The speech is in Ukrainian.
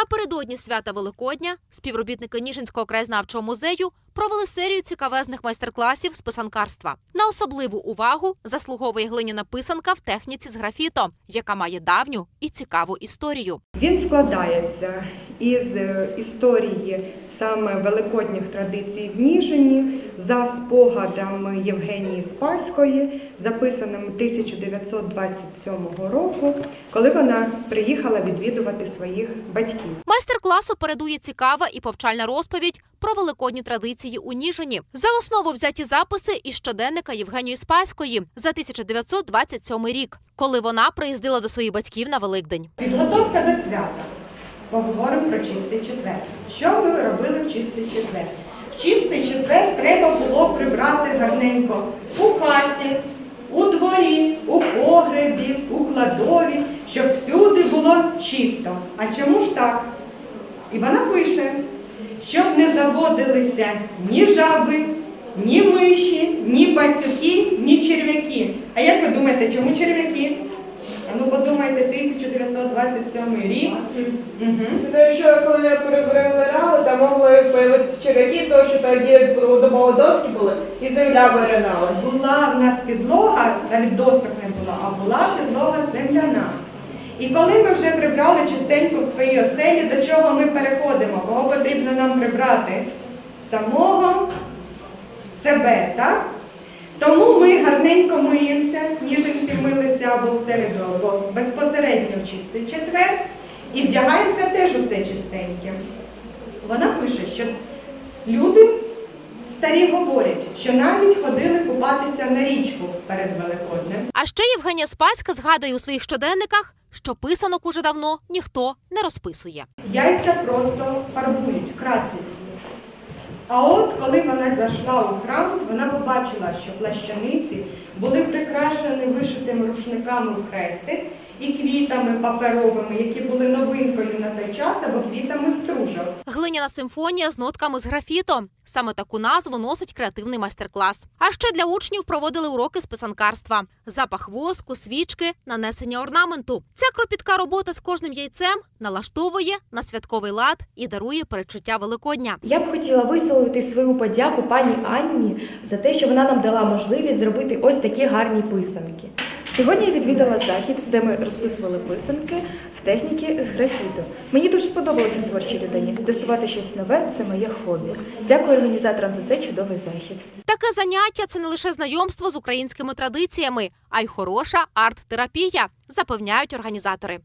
Напередодні свята Великодня співробітники Ніжинського краєзнавчого музею провели серію цікавезних майстер-класів з писанкарства. На особливу увагу заслуговує глиняна писанка в техніці з графіто, яка має давню і цікаву історію. Він складається із е, історії саме великодніх традицій в Ніжині за спогадами Євгенії Спаської, записаним 1927 року, коли вона приїхала відвідувати своїх батьків. Майстер-класу передує цікава і повчальна розповідь про великодні традиції у Ніжині. За основу взяті записи із щоденника Євгенії Спаської за 1927 рік, коли вона приїздила до своїх батьків на Великдень. Підготовка до свята. Поговоримо про чистий четвер. Що ми робили в чистий четвер? В чистий четвер треба було прибрати гарненько у хаті, у дворі, у погребі, у кладові, щоб всюди було чисто. А чому ж так? І вона пише, щоб не заводилися ні жаби, ні миші, ні пацюки, ні черв'яки. А як ви думаєте, чому черв'яки? 1927 рік. Це те, що коли не прибирали, там могли появитися черв'яки, з того, що тоді добово доски були, і земля вириналась. Була в нас підлога, навіть досок не було, а була підлога земляна. І коли ми вже прибрали чистенько в своїй оселі, до чого ми переходимо? Кого потрібно нам прибрати? Самого себе, так? Тому ми гарненько миємося, ніженці милися або в середу, або безпосередньо чистий четвер, і вдягаємося теж усе чистеньке. Вона пише, що люди старі говорять, що навіть ходили купатися на річку перед Великоднем. А ще Євгенія Спаська згадує у своїх щоденниках, що писанок уже давно ніхто не розписує. Яйця просто фарбують, красять. Вона зайшла у храм, вона побачила, що плащаниці були прикрашені вишитими рушниками в хрести і квітами паперовими, які були новинкою на той час, або квітами стружок. Глиняна симфонія з нотками з графіто. Саме таку назву носить креативний майстер-клас. А ще для учнів проводили уроки з писанкарства: запах воску, свічки, нанесення орнаменту. Ця кропітка робота з кожним яйцем налаштовує на святковий лад і дарує передчуття Великодня. Я б хотіла висловити свою подяку пані Анні за те, що вона нам дала можливість зробити ось такі гарні писанки. Сьогодні я відвідала захід, де ми розписували писанки в техніці з графіту. Мені дуже сподобалося творчій людині. Тестувати щось нове це моє хобі. Дякую організаторам за цей чудовий захід. Таке заняття це не лише знайомство з українськими традиціями, а й хороша арт-терапія, запевняють організатори.